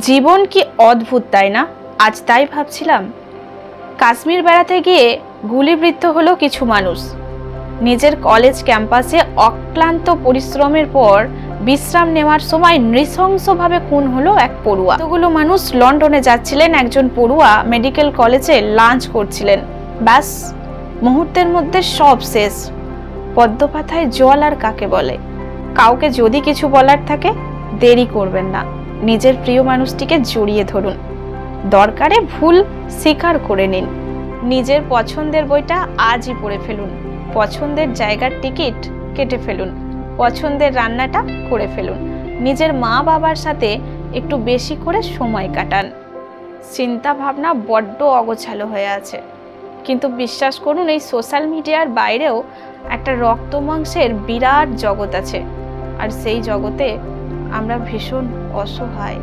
জীবন কি অদ্ভুত, তাই না? আজ তাই ভাবছিলাম। কাশ্মীর বেড়াতে গিয়ে গুলিবৃত্ত হলো কিছু মানুষ। নিজের কলেজ ক্যাম্পাসে অক্লান্ত পরিশ্রমের পর বিশ্রাম নেওয়ার সময় নৃশংসভাবে খুন হলো এক পড়ুয়া। এতগুলো মানুষ লন্ডনে যাচ্ছিলেন, একজন পড়ুয়া মেডিকেল কলেজে লাঞ্চ করছিলেন। ব্যাস, মুহূর্তের মধ্যে সব শেষ। পদ্মপাথায় জল আর কাকে বলে? কাউকে যদি কিছু বলার থাকে, দেরি করবেন না। নিজের প্রিয় মানুষটিকে জড়িয়ে ধরুন। দরকারে ভুল স্বীকার করে নিন। নিজের পছন্দের বইটা আজই পড়ে ফেলুন। পছন্দের জায়গার টিকিট কেটে ফেলুন। পছন্দের রান্নাটা করে ফেলুন। নিজের মা বাবার সাথে একটু বেশি করে সময় কাটান। চিন্তা ভাবনা বড্ড অগোছালো হয়ে আছে। কিন্তু বিশ্বাস করুন, এই সোশ্যাল মিডিয়ার বাইরেও একটা রক্ত মাংসের বিরাট জগৎ আছে। আর সেই জগতে আমরা ভীষণ অসহায়।